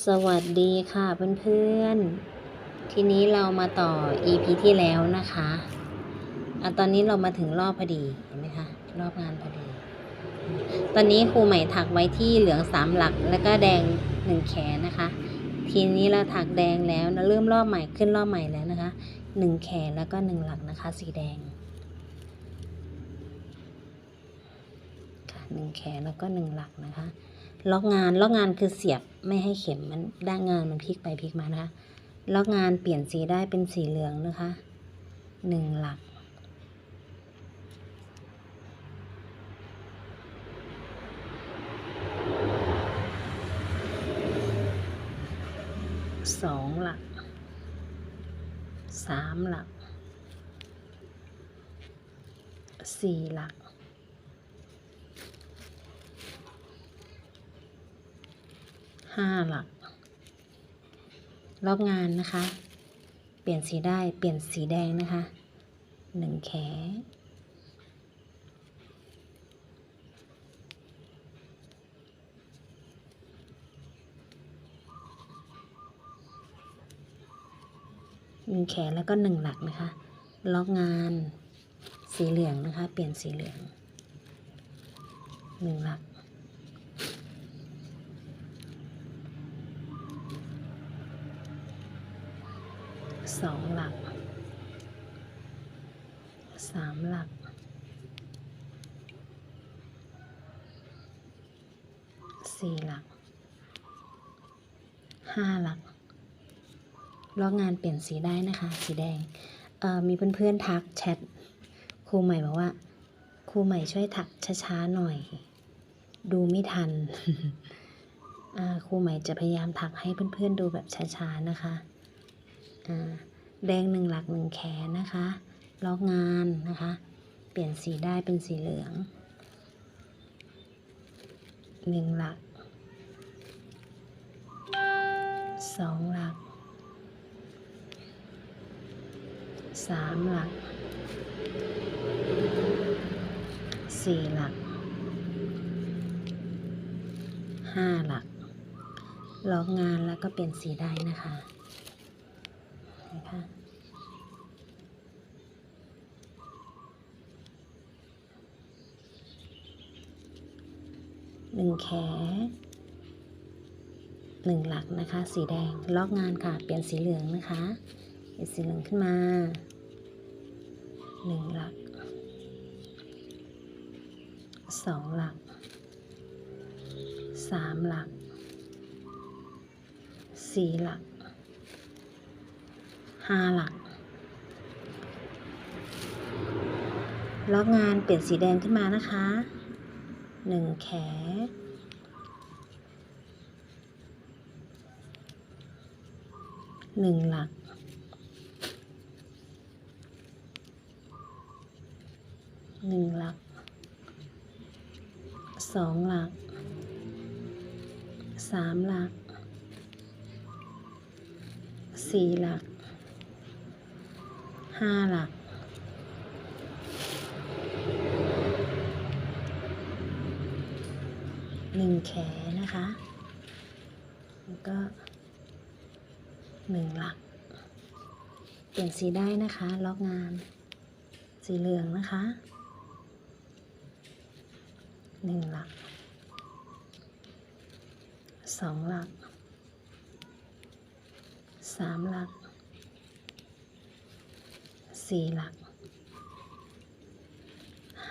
สวัสดีค่ะเพื่อนๆ ทีนี้เรามาต่อ EP ที่แล้วนะคะอะตอนนี้เรามาถึงรอบพอดี เห็นไหมคะ รอบงานพอดี ตอนนี้ครูใหม่ถักไว้ที่เหลืองสามหลักแล้วก็แดงหนึ่งแขนนะคะ ทีนี้เราถักแดงแล้วนะเริ่มรอบใหม่ขึ้นรอบใหม่แล้วนะคะหนึ่งแขนแล้วก็หนึ่งหลักนะคะ สีแดงค่ะหนึ่งแขนแล้วก็หนึ่งหลักนะคะ ล็อกงานล็อกงานคือเสียบไม่ให้เข็มมันด้านงานมันพลิกไปพลิกมานะคะล็อกงานเปลี่ยนสีได้เป็นสีเหลืองนะคะหนึ่งหลัก สองหลัก สามหลัก สี่หลัก ห้าหลักล็อกงานนะคะ เปลี่ยนสีได้เปลี่ยนสีแดงนะคะหนึ่งแขหนึ่งแขนแล้วก็หนึ่งหลักนะคะ ล็อกงานสีเหลืองนะคะ เปลี่ยนสีเหลืองหนึ่งหลัก สองหลักสามหลักสี่หลักห้าหลักลอกงานเปลี่ยนสีได้นะคะ สีแดงมีเพื่อนๆทักแชทครูใหม่บอกว่าครูใหม่ช่วยถักช้าๆหน่อย ดูไม่ทันครูใหม่จะพยายามถักให้เพื่อนๆดูแบบช้าๆนะคะอ่า แดงหนึ่งหลักหนึ่งแขนนะคะล็อกงานนะคะ เปลี่ยนสีได้เป็นสีเหลืองหนึ่งหลักสองหลักสามหลักสี่หลักห้าหลักล็อกงานแล้วก็เปลี่ยนสีได้นะคะ งแขนหนึ่งหลักนะคะ สีแดงล็อกงานค่ะ เปลี่ยนสีเหลืองนะคะเปลี่ยนสีเหลืองขึ้นมาหนึ่งหลักสองหลักสามหลักสี่หลักห้าหลักล็อกงานเปลี่ยนสีแดงขึ้นมานะคะ หนึ่งแขนหนึ่งหลัก หนึ่งหลัก สองหลัก สามหลัก สี่หลัก ห้าหลัก หนึ่งแขนนะคะ แล้วก็หนึ่งหลัก เปลี่ยนสีได้นะคะ ล็อกงาน สีเหลืองนะคะหนึ่งหลักสองหลักสามหลักสี่หลัก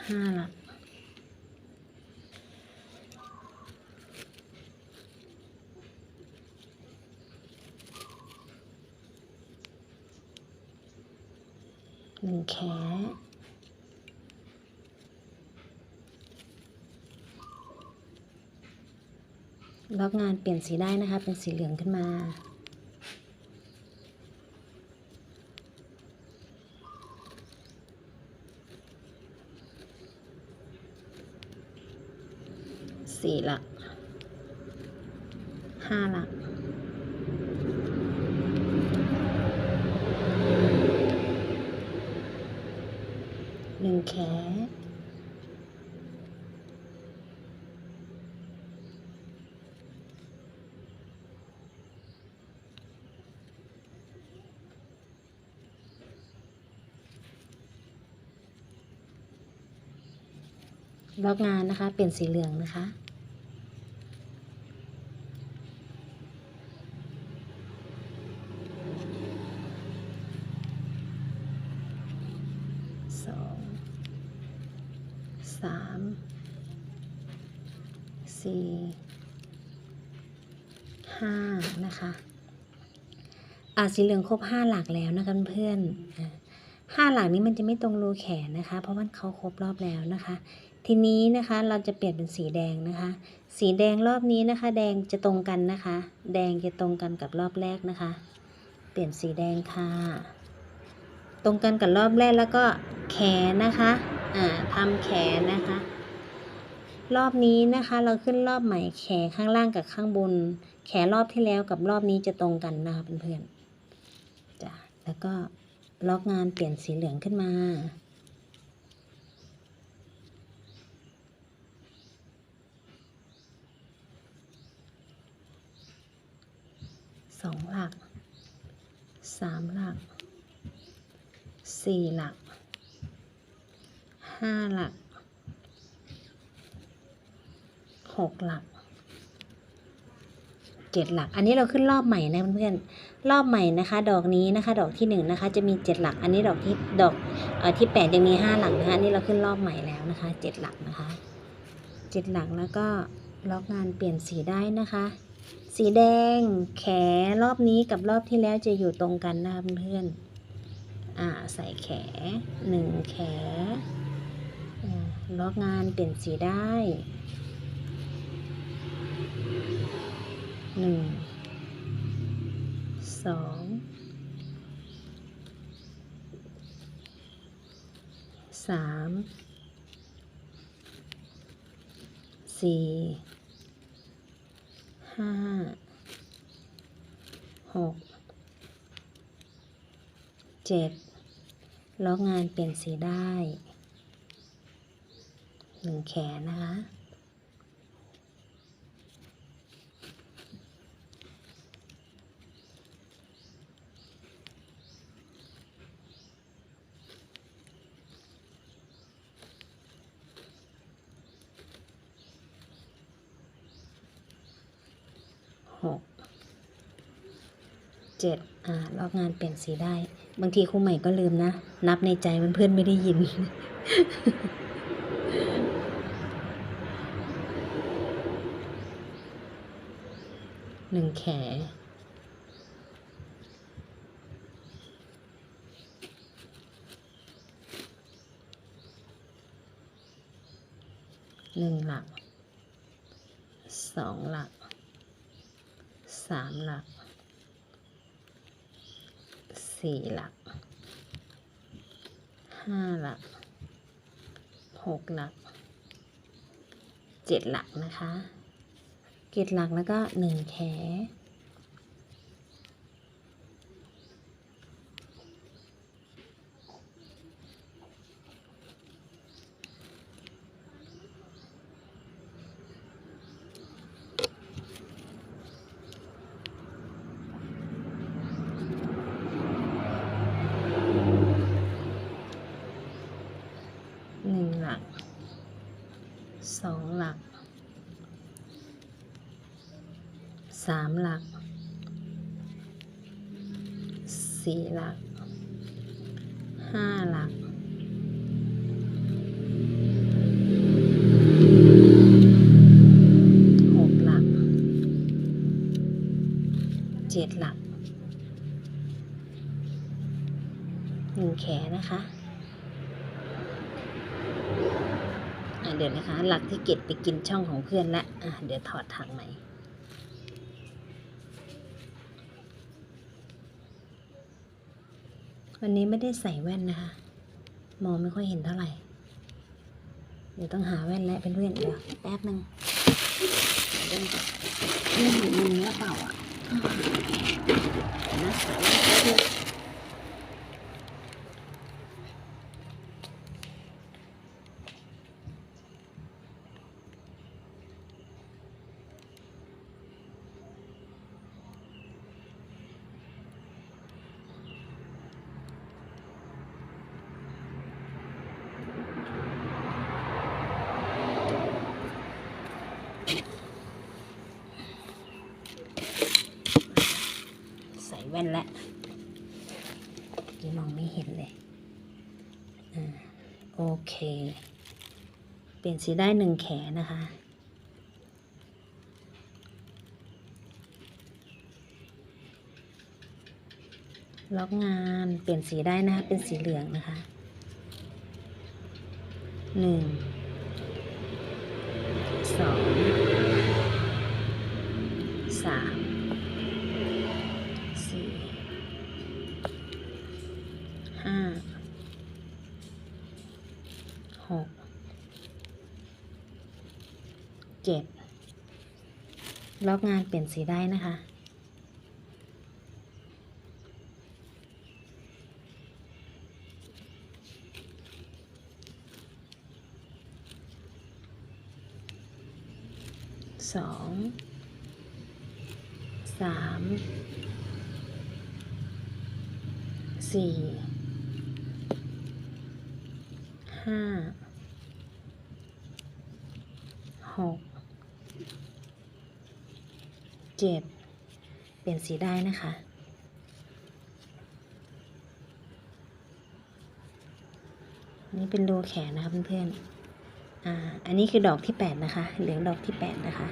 ห้าหลัก หนึ่งแขล็อกงานเปลี่ยนสีได้นะคะ เป็นสีเหลืองขึ้นมาสี่หลักห้าหลัก แขบล็อกงานนะคะ เป็นสีเหลืองนะคะ สี่ห้านะคะอ่าสีเหลืองครบห้าหลักแล้วนะคะเพื่อนห้าหลักนี้มันจะไม่ตรงรูแขนนะคะ เพราะว่าเขาครบรอบแล้วนะคะ ทีนี้นะคะเราจะเปลี่ยนเป็นสีแดงนะคะ สีแดงรอบนี้นะคะ แดงจะตรงกันนะคะ แดงจะตรงกันกับรอบแรกนะคะ เปลี่ยนสีแดงค่ะ ตรงกันกับรอบแรกแล้วก็แขนนะคะอ่าทำแขนนะคะ รอบนี้นะคะ เราขึ้นรอบใหม่แขนข้างล่างกับข้างบน แขนรอบที่แล้วกับรอบนี้จะตรงกันนะคะเพื่อนๆจ้ะแล้วก็ล็อกงานเปลี่ยนสีเหลืองขึ้นมาสองหลักสามหลักสี่หลักห้าหลัก หกหลักเจ็ดหลัก อันนี้เราขึ้นรอบใหม่นะเพื่อนๆรอบใหม่นะคะ ดอกนี้นะคะ ดอกที่หนึ่งนะคะ จะมีเจ็ดหลัก อันนี้ดอกที่ดอกเอ่อที่แปดยังมีห้าหลักนะคะอันนี้เราขึ้นรอบใหม่แล้วนะคะเจ็ดหลักนะคะเจ็ดหลักแล้วก็ล็อกงานเปลี่ยนสีได้นะคะ สีแดงแขรอบนี้กับรอบที่แล้วจะอยู่ตรงกันนะคะเพื่อนๆอ่าใส่แขหนึ่งแขล็อกงานเปลี่ยนสีได้ หนึ่งสองสามสี่ห้าหกเจ็ดล็องานเปลี่ยนสีได้หนึ่งแขนนะคะ 7อ่าลอกงานเปลี่ยนสีได้ บางทีครูใหม่ก็ลืมนะ นับในใจมันเพื่อนไม่ได้ยิน หนึ่งแขนหนึ่งหลักสองหลักสามหลัก สี่หลักห้าหลักหกหลักเจ็ดหลักนะคะเกตหลักแล้วก็หนึ่งแข หนึ่งหลัก สองหลัก สามหลักสี่หลักห้าหลักหกหลักเจ็ดหลักหนึ่งแขนนะคะเดี๋ยวนะคะ หลักที่เก็บไปกินช่องของเพื่อนละอะเดี๋ยวถอดถังใหม่ วันนี้ไม่ได้ใส่แว่นนะคะ มองไม่ค่อยเห็นเท่าไหร่ เดี๋ยวต้องหาแว่นแล้วเป็นเพื่อนเดี๋ยวแป๊บหนึ่งเดี๋ยวก่อนนี่อยู่มุมหรือเปล่าอะอ่าเดี๋ยวนะหาแว่นแป๊บนึง น แว่ นแล้วนี่มองไม่เห็นเลยอโอเค เปลี่ยนสีได้หนึ่งแขนนะคะ ล็อกงานเปลี่ยนสีได้นะคะ เป็นสีเหลืองนะคะหนึ่ง 7 ล็อกงานเปลี่ยนสีได้นะคะ สองสามสี่ห้า 7 เปลี่ยนสีได้นะคะ นี่เป็นรูแขนนะคะเพื่อนๆอ่าอันนี้คือดอกที่ 8 นะคะ เหลืองดอกที่ 8 นะคะ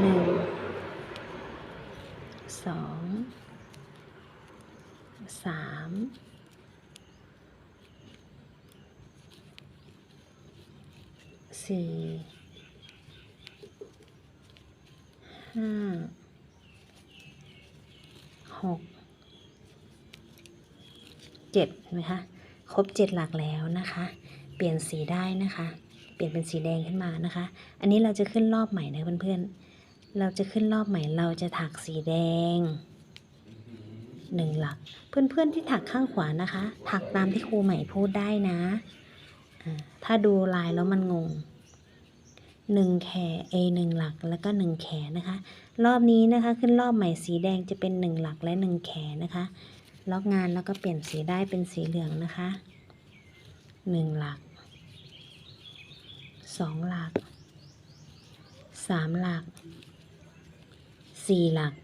หนึ่งสองสามสี่ ห้าหกเจ็ดไหมคะครบเจ็ดหลักแล้วนะคะ เปลี่ยนสีได้นะคะ เปลี่ยนเป็นสีแดงขึ้นมานะคะ อันนี้เราจะขึ้นรอบใหม่นะเพื่อนๆเราจะขึ้นรอบใหม่เราจะถักสีแดงหนึ่งหลัก เพื่อนๆที่ถักข้างขวานะคะ ถักตามที่ครูใหม่พูดได้นะ ถ้าดูลายแล้วมันงง หนึ่งแขเอหนึ่งหลักแล้วก็หนึ่งแขนนะคะ รอบนี้นะคะขึ้นรอบใหม่สีแดงจะเป็นหนึ่งหลักและหนึ่งแขนนะคะ ล็อกงานแล้วก็เปลี่ยนสีได้เป็นสีเหลืองนะคะหนึ่งหลักสองหลักสามหลักสี่หลัก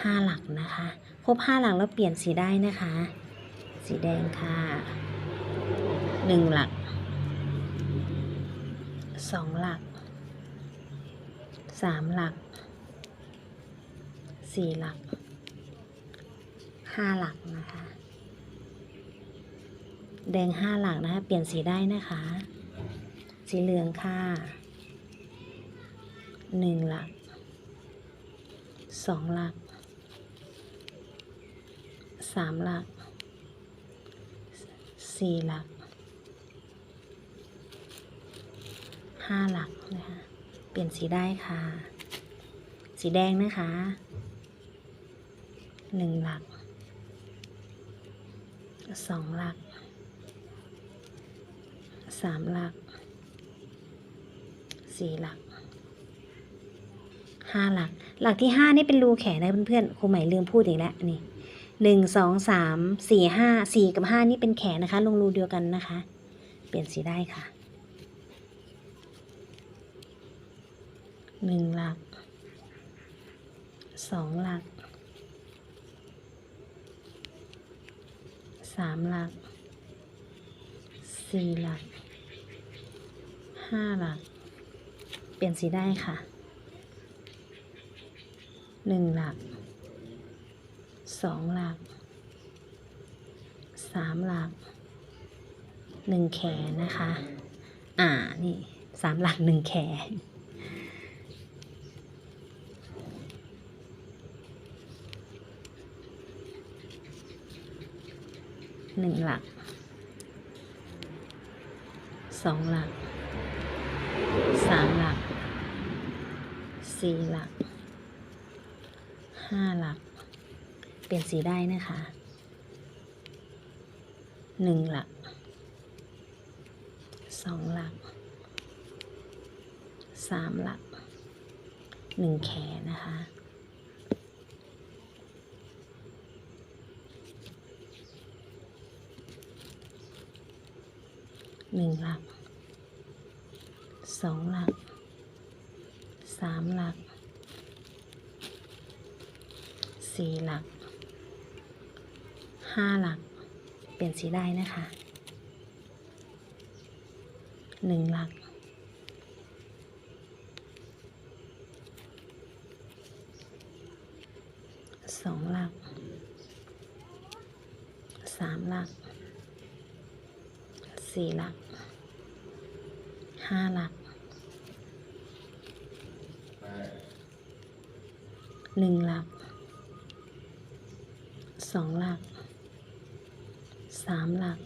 ห้าหลักนะคะ ครบห้าหลักแล้วเปลี่ยนสีได้นะคะ สีแดงค่ะหนึ่งหลัก สองหลักสามหลักสี่หลักห้าหลักนะคะ แดงห้าหลักนะคะ เปลี่ยนสีได้นะคะ สีเหลืองค่ะหนึ่งหลักสองหลักสามหลักสี่หลัก ห้าหลักนะคะ เปลี่ยนสีได้ค่ะ สีแดงนะคะหนึ่งหลักสองหลักสามหลักสี่หลักห้าหลัก หลักที่ห้านี่เป็นรูแขนนะเพื่อนๆครูใหม่ลืมพูดอีกแล้วนี่หนึ่งสองสามสี่ห้าสี่กับห้านี่เป็นแขนนะคะ ลงรูเดียวกันนะคะ เปลี่ยนสีได้ค่ะ หนึ่งหลักสองหลักสามหลักสี่หลักห้าหลัก เปลี่ยนสีได้ค่ะหนึ่งหลักสองหลักสามหลักหนึ่งแขนนะคะ อ่า นี่สามหลักหนึ่งแขน หนึ่งหลักสองหลักสามหลักสี่หลักห้าหลัก เปลี่ยนสีได้นะคะหนึ่งหลักสองหลักสามหลักหนึ่งแขนนะคะ หนึ่งหลักสองหลักสามหลักสี่หลักห้าหลัก เปลี่ยนสีได้นะคะหนึ่งหลัก สองหลักสามหลัก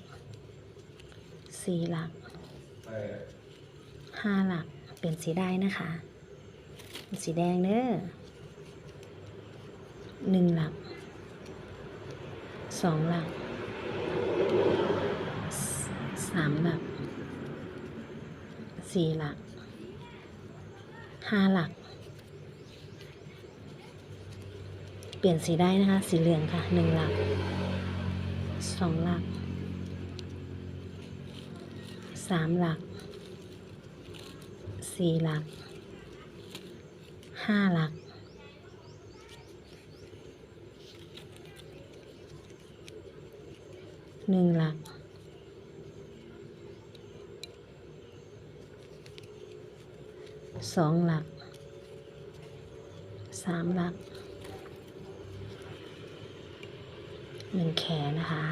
สี่หลักห้าหลักเปลี่ยนสีได้นะคะ สีแดงเด้อหนึ่งหลักสองหลักสามหลักสี่หลักห้าหลัก เป ลี่ยนสีได้นะคะ สีเหลืองค่ะหนึ่งหลักสองหลักสามหลักสี่หลักห้าหลักหนึ่งหลักสองหลักสามหลัก หนึ่งแขนนะคะ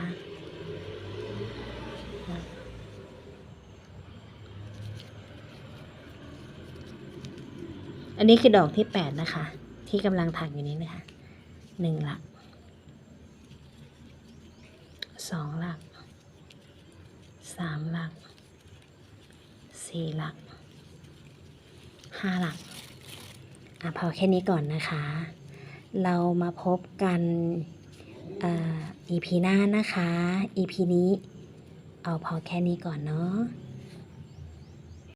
อันนี้คือดอกที่แปดนะคะ ที่กำลังถักอยู่นี้นะคะหนึ่งหลักสองหลักสามหลักสี่หลักห้าหลักอะพอแค่นี้ก่อนนะคะ เรามาพบกัน อ่อ EP หน้านะคะ อีพีนี้เอาพอแค่นี้ก่อนเนาะ